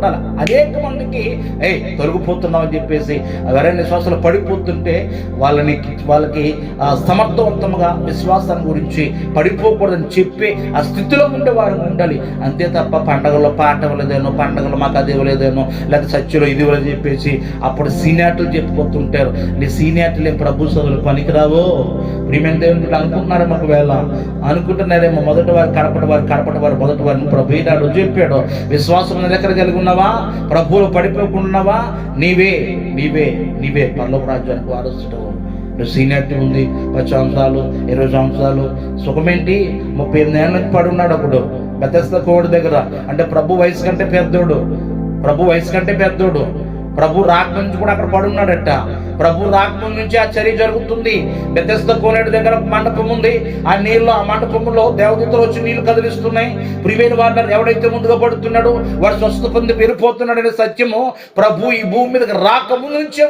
ఉండాలి. అనేక మందికి ఏ తొలగిపోతున్నావు అని చెప్పేసి ఎవరైనా విశ్వాసాలు పడిపోతుంటే వాళ్ళని వాళ్ళకి సమర్థవంతంగా విశ్వాసాన్ని గురించి పడిపోకూడదని చెప్పి ఆ స్థితిలో ఉండే వారు ఉండాలి. అంతే తప్ప పండగలో పాట ఇవ్వలేదేనో పండగలో మాకు అది ఇవ్వలేదేనో లేకపోతే సత్యలో ఇది ఇవ్వలేదు చెప్పేసి అప్పుడు సీనియార్లు చెప్పుకుంటుంటారు నీ సీనియార్లు ఏం ప్రభు సోదరులు పనికిరావు? ప్రియమైన దేవుని బిడ్డలు అనుకుంటున్నారేమో ఒకవేళ అనుకుంటున్నారేమో మొదటి వారు కడపటి వారు కడపటి వారు మొదటి వారిని ప్రభు ఈనాడు చెప్పాడు. విశ్వాసం నీ దగ్గర కలిగి ఉన్నావా? ప్రభువులు పడిపోకుండావా నీవే నీవే నీవే. పర్లోక రాజ్యానికి వారసుడు. నువ్వు సీనియారిటీ ఉంది పది సంవత్సరాలు ఇరవై సంవత్సరాలు సుఖమేంటి? ముప్పై ఎనిమిది ఏళ్ళకి పడి ఉన్నాడు అప్పుడు. బెతస్త కోడి దగ్గర. అంటే ప్రభు వయసు కంటే పెద్దోడు. ప్రభు వయసు కంటే పెద్దోడు. ప్రభు రాక్ నుంచి కూడా అక్కడ పడున్నాడట. ప్రభు రాకముందు నుంచి ఆ చర్య జరుగుతుంది. బెతస్త కోనేడు దగ్గర మండపం ఉంది. ఆ నీళ్ళు ఆ మండపంలో దేవదూతలు వచ్చి నీళ్ళు కదిలిస్తున్నాయి. ప్రివేని వాళ్ళ ఎవడైతే ముందుగా పడుతున్నాడో వాడు స్వస్థ పొంది వెళ్ళిపోతున్నాడనే సత్యము ప్రభు ఈ భూమి మీదకి రాకము నుంచే